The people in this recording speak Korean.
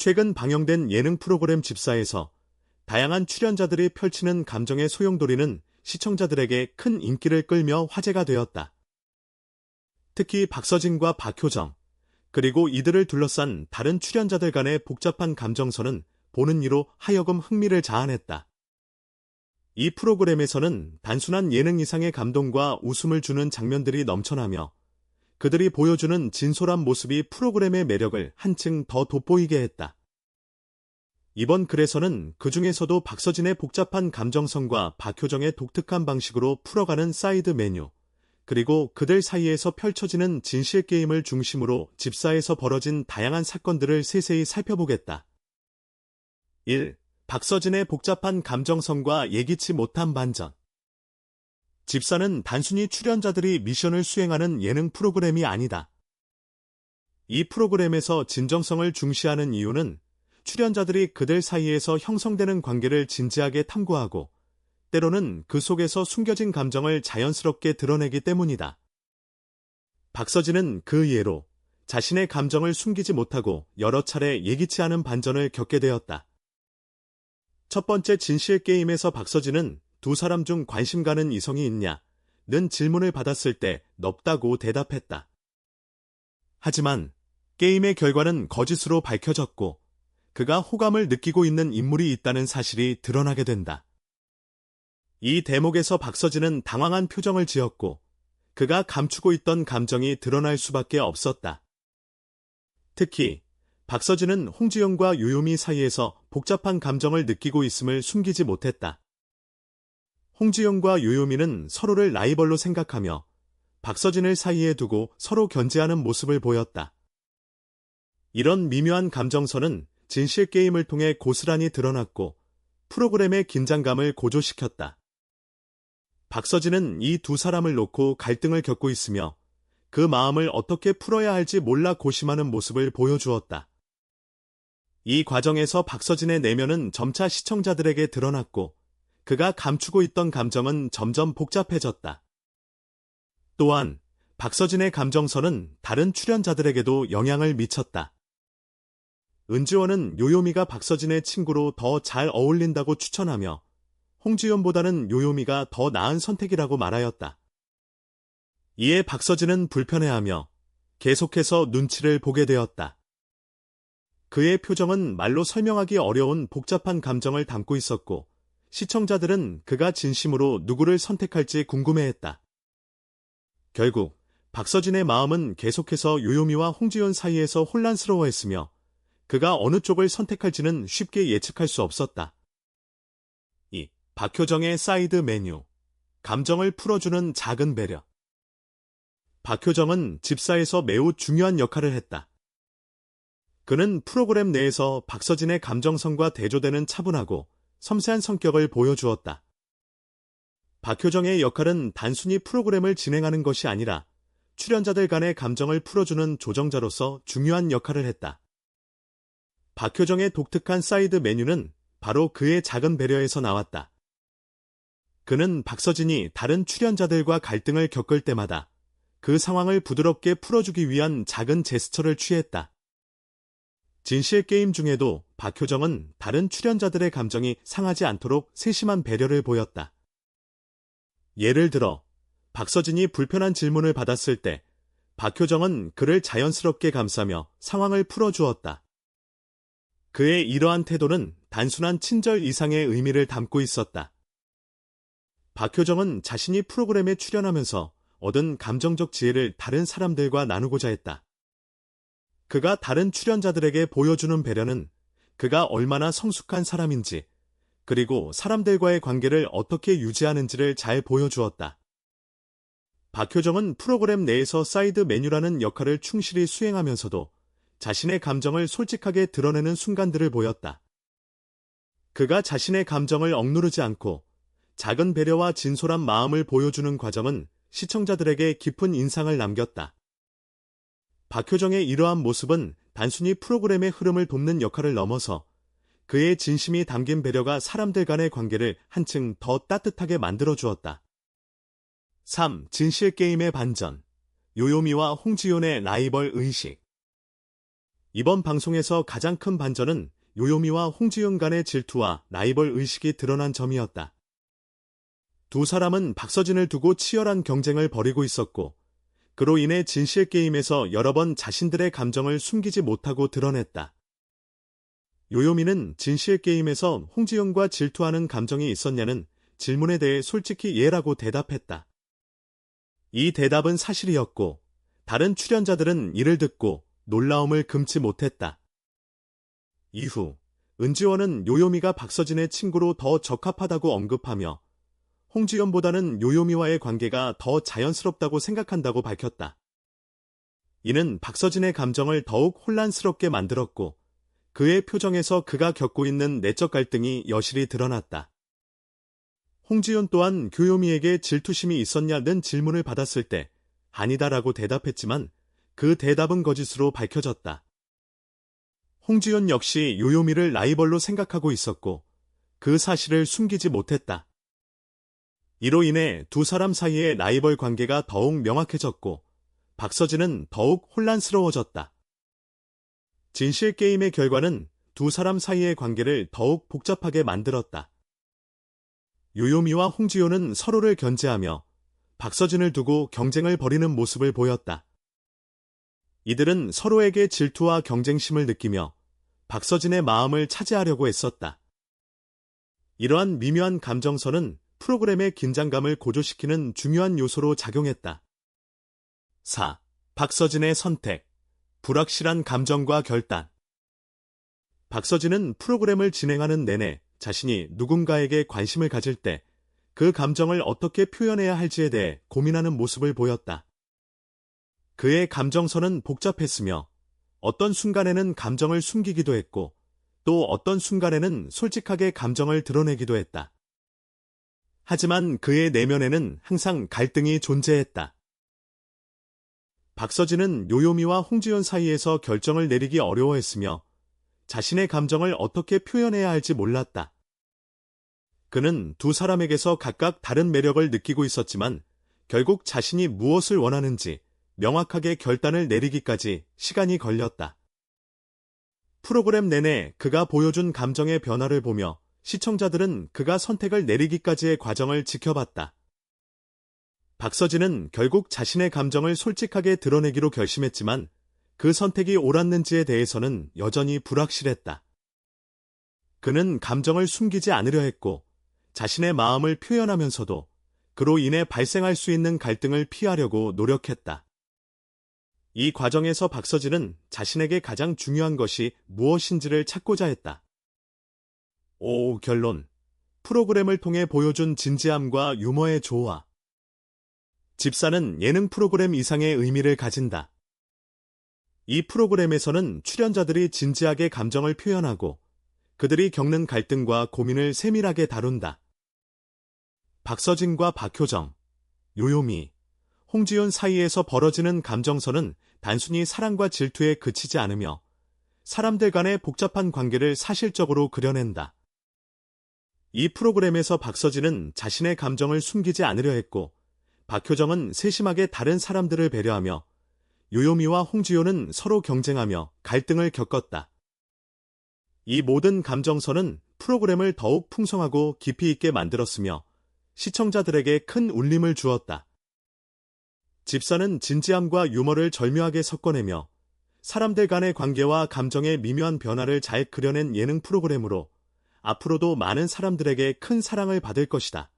최근 방영된 예능 프로그램 집사에서 다양한 출연자들이 펼치는 감정의 소용돌이는 시청자들에게 큰 인기를 끌며 화제가 되었다. 특히 박서진과 박효정, 그리고 이들을 둘러싼 다른 출연자들 간의 복잡한 감정선은 보는 이로 하여금 흥미를 자아냈다. 이 프로그램에서는 단순한 예능 이상의 감동과 웃음을 주는 장면들이 넘쳐나며 그들이 보여주는 진솔한 모습이 프로그램의 매력을 한층 더 돋보이게 했다. 이번 글에서는 그 중에서도 박서진의 복잡한 감정선과 박효정의 독특한 방식으로 풀어가는 사이드 메뉴, 그리고 그들 사이에서 펼쳐지는 진실 게임을 중심으로 집사에서 벌어진 다양한 사건들을 세세히 살펴보겠다. 1. 박서진의 복잡한 감정선과 예기치 못한 반전. 집사는 단순히 출연자들이 미션을 수행하는 예능 프로그램이 아니다. 이 프로그램에서 진정성을 중시하는 이유는 출연자들이 그들 사이에서 형성되는 관계를 진지하게 탐구하고 때로는 그 속에서 숨겨진 감정을 자연스럽게 드러내기 때문이다. 박서진은 그 예로 자신의 감정을 숨기지 못하고 여러 차례 예기치 않은 반전을 겪게 되었다. 첫 번째 진실 게임에서 박서진은 두 사람 중 관심 가는 이성이 있냐? 는 질문을 받았을 때 넓다고 대답했다. 하지만 게임의 결과는 거짓으로 밝혀졌고 그가 호감을 느끼고 있는 인물이 있다는 사실이 드러나게 된다. 이 대목에서 박서진은 당황한 표정을 지었고 그가 감추고 있던 감정이 드러날 수밖에 없었다. 특히 박서진은 홍지영과 요요미 사이에서 복잡한 감정을 느끼고 있음을 숨기지 못했다. 홍지영과 요요미는 서로를 라이벌로 생각하며 박서진을 사이에 두고 서로 견제하는 모습을 보였다. 이런 미묘한 감정선은 진실 게임을 통해 고스란히 드러났고 프로그램의 긴장감을 고조시켰다. 박서진은 이 두 사람을 놓고 갈등을 겪고 있으며 그 마음을 어떻게 풀어야 할지 몰라 고심하는 모습을 보여주었다. 이 과정에서 박서진의 내면은 점차 시청자들에게 드러났고 그가 감추고 있던 감정은 점점 복잡해졌다. 또한 박서진의 감정선은 다른 출연자들에게도 영향을 미쳤다. 은지원은 요요미가 박서진의 친구로 더 잘 어울린다고 추천하며 홍지연보다는 요요미가 더 나은 선택이라고 말하였다. 이에 박서진은 불편해하며 계속해서 눈치를 보게 되었다. 그의 표정은 말로 설명하기 어려운 복잡한 감정을 담고 있었고 시청자들은 그가 진심으로 누구를 선택할지 궁금해했다. 결국 박서진의 마음은 계속해서 요요미와 홍지연 사이에서 혼란스러워했으며 그가 어느 쪽을 선택할지는 쉽게 예측할 수 없었다. 박효정의 사이드 메뉴. 감정을 풀어주는 작은 배려. 박효정은 집사에서 매우 중요한 역할을 했다. 그는 프로그램 내에서 박서진의 감정선과 대조되는 차분하고 섬세한 성격을 보여주었다. 박효정의 역할은 단순히 프로그램을 진행하는 것이 아니라 출연자들 간의 감정을 풀어주는 조정자로서 중요한 역할을 했다. 박효정의 독특한 사이드 메뉴는 바로 그의 작은 배려에서 나왔다. 그는 박서진이 다른 출연자들과 갈등을 겪을 때마다 그 상황을 부드럽게 풀어주기 위한 작은 제스처를 취했다. 진실 게임 중에도 박효정은 다른 출연자들의 감정이 상하지 않도록 세심한 배려를 보였다. 예를 들어 박서진이 불편한 질문을 받았을 때 박효정은 그를 자연스럽게 감싸며 상황을 풀어주었다. 그의 이러한 태도는 단순한 친절 이상의 의미를 담고 있었다. 박효정은 자신이 프로그램에 출연하면서 얻은 감정적 지혜를 다른 사람들과 나누고자 했다. 그가 다른 출연자들에게 보여주는 배려는 그가 얼마나 성숙한 사람인지, 그리고 사람들과의 관계를 어떻게 유지하는지를 잘 보여주었다. 박효정은 프로그램 내에서 사이드 메뉴라는 역할을 충실히 수행하면서도 자신의 감정을 솔직하게 드러내는 순간들을 보였다. 그가 자신의 감정을 억누르지 않고 작은 배려와 진솔한 마음을 보여주는 과정은 시청자들에게 깊은 인상을 남겼다. 박효정의 이러한 모습은 단순히 프로그램의 흐름을 돕는 역할을 넘어서 그의 진심이 담긴 배려가 사람들 간의 관계를 한층 더 따뜻하게 만들어 주었다. 3. 진실 게임의 반전. 요요미와 홍지윤의 라이벌 의식. 이번 방송에서 가장 큰 반전은 요요미와 홍지윤 간의 질투와 라이벌 의식이 드러난 점이었다. 두 사람은 박서진을 두고 치열한 경쟁을 벌이고 있었고, 그로 인해 진실 게임에서 여러 번 자신들의 감정을 숨기지 못하고 드러냈다. 요요미는 진실 게임에서 홍지영과 질투하는 감정이 있었냐는 질문에 대해 솔직히 예라고 대답했다. 이 대답은 사실이었고, 다른 출연자들은 이를 듣고 놀라움을 금치 못했다. 이후, 은지원은 요요미가 박서진의 친구로 더 적합하다고 언급하며 홍지연보다는 요요미와의 관계가 더 자연스럽다고 생각한다고 밝혔다. 이는 박서진의 감정을 더욱 혼란스럽게 만들었고 그의 표정에서 그가 겪고 있는 내적 갈등이 여실히 드러났다. 홍지연 또한 교요미에게 질투심이 있었냐는 질문을 받았을 때 아니다라고 대답했지만 그 대답은 거짓으로 밝혀졌다. 홍지연 역시 요요미를 라이벌로 생각하고 있었고 그 사실을 숨기지 못했다. 이로 인해 두 사람 사이의 라이벌 관계가 더욱 명확해졌고 박서진은 더욱 혼란스러워졌다. 진실 게임의 결과는 두 사람 사이의 관계를 더욱 복잡하게 만들었다. 요요미와 홍지효는 서로를 견제하며 박서진을 두고 경쟁을 벌이는 모습을 보였다. 이들은 서로에게 질투와 경쟁심을 느끼며 박서진의 마음을 차지하려고 했었다. 이러한 미묘한 감정선은 프로그램의 긴장감을 고조시키는 중요한 요소로 작용했다. 4. 박서진의 선택. 불확실한 감정과 결단. 박서진은 프로그램을 진행하는 내내 자신이 누군가에게 관심을 가질 때 그 감정을 어떻게 표현해야 할지에 대해 고민하는 모습을 보였다. 그의 감정선은 복잡했으며 어떤 순간에는 감정을 숨기기도 했고 또 어떤 순간에는 솔직하게 감정을 드러내기도 했다. 하지만 그의 내면에는 항상 갈등이 존재했다. 박서진은 요요미와 홍지연 사이에서 결정을 내리기 어려워했으며 자신의 감정을 어떻게 표현해야 할지 몰랐다. 그는 두 사람에게서 각각 다른 매력을 느끼고 있었지만 결국 자신이 무엇을 원하는지 명확하게 결단을 내리기까지 시간이 걸렸다. 프로그램 내내 그가 보여준 감정의 변화를 보며 시청자들은 그가 선택을 내리기까지의 과정을 지켜봤다. 박서진은 결국 자신의 감정을 솔직하게 드러내기로 결심했지만 그 선택이 옳았는지에 대해서는 여전히 불확실했다. 그는 감정을 숨기지 않으려 했고 자신의 마음을 표현하면서도 그로 인해 발생할 수 있는 갈등을 피하려고 노력했다. 이 과정에서 박서진은 자신에게 가장 중요한 것이 무엇인지를 찾고자 했다. 오, 결론. 프로그램을 통해 보여준 진지함과 유머의 조화. 집사는 예능 프로그램 이상의 의미를 가진다. 이 프로그램에서는 출연자들이 진지하게 감정을 표현하고 그들이 겪는 갈등과 고민을 세밀하게 다룬다. 박서진과 박효정, 요요미, 홍지연 사이에서 벌어지는 감정선은 단순히 사랑과 질투에 그치지 않으며 사람들 간의 복잡한 관계를 사실적으로 그려낸다. 이 프로그램에서 박서진은 자신의 감정을 숨기지 않으려 했고 박효정은 세심하게 다른 사람들을 배려하며 요요미와 홍지효는 서로 경쟁하며 갈등을 겪었다. 이 모든 감정선은 프로그램을 더욱 풍성하고 깊이 있게 만들었으며 시청자들에게 큰 울림을 주었다. 집사는 진지함과 유머를 절묘하게 섞어내며 사람들 간의 관계와 감정의 미묘한 변화를 잘 그려낸 예능 프로그램으로 앞으로도 많은 사람들에게 큰 사랑을 받을 것이다.